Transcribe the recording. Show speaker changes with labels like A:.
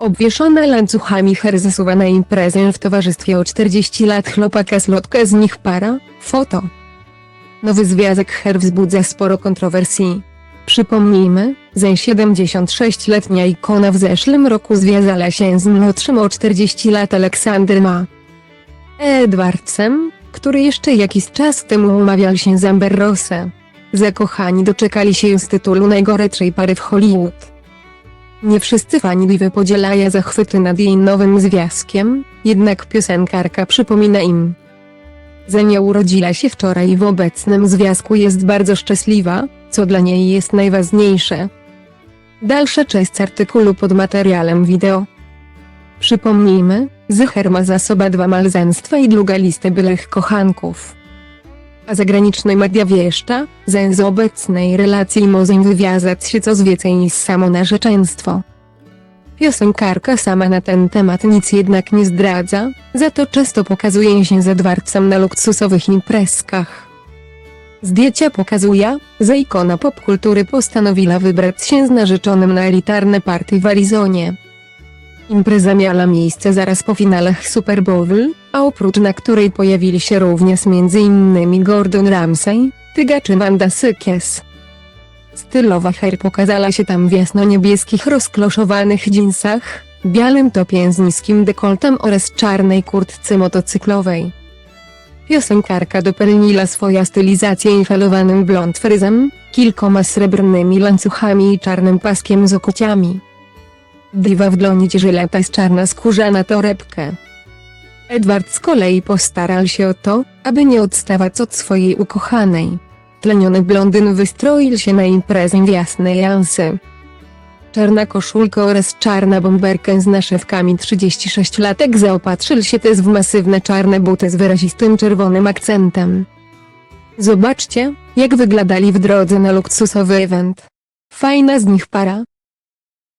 A: Obwieszona łańcuchami her zasuwa na imprezę w towarzystwie o 40 lat chłopaka slotka z nich para, foto. Nowy związek her wzbudza sporo kontrowersji. Przypomnijmy, że 76-letnia ikona w zeszłym roku związała się z młodszym o 40 lat Aleksander Ma. Edwardsem, który jeszcze jakiś czas temu umawiał się z Amber Rossem. Zakochani doczekali się z tytułu najgorętszej pary w Hollywood. Nie wszyscy fani Divy podzielają zachwyty nad jej nowym związkiem, jednak piosenkarka przypomina im. Zenia urodziła się wczoraj i w obecnym związku jest bardzo szczęśliwa, co dla niej jest najważniejsze. Dalsza część artykułu pod materiałem wideo. Przypomnijmy, Zycher ma za sobą dwa małżeństwa i długa listę byłych kochanków. A zagraniczne media wieszcza, że z obecnej relacji może wywiązać się coś więcej niż samo narzeczeństwo. Piosenkarka sama na ten temat nic jednak nie zdradza, za to często pokazuje się z Edwardsem na luksusowych imprezkach. Zdjęcia pokazuje, że ikona popkultury postanowiła wybrać się z narzeczonym na elitarne party w Arizonie. Impreza miała miejsce zaraz po finałach Super Bowl, a oprócz na której pojawili się również m.in. Gordon Ramsay, Tyga czy Wanda Sykes. Stylowa hair pokazała się tam w jasno-niebieskich rozkloszowanych dżinsach, białym topie z niskim dekoltem oraz czarnej kurtce motocyklowej. Piosenkarka dopełniła swoją stylizację infalowanym blond fryzem, kilkoma srebrnymi łańcuchami i czarnym paskiem z okuciami. Diwa w blondzie żyleta jest czarna skórzana torebkę. Edward z kolei postarał się o to, aby nie odstawać od swojej ukochanej. Tleniony blondyn wystroił się na imprezę w jasnej jansy. Czarna koszulka oraz czarna bomberkę z naszewkami 36-latek zaopatrzył się też w masywne czarne buty z wyrazistym czerwonym akcentem. Zobaczcie, jak wyglądali w drodze na luksusowy event. Fajna z nich para,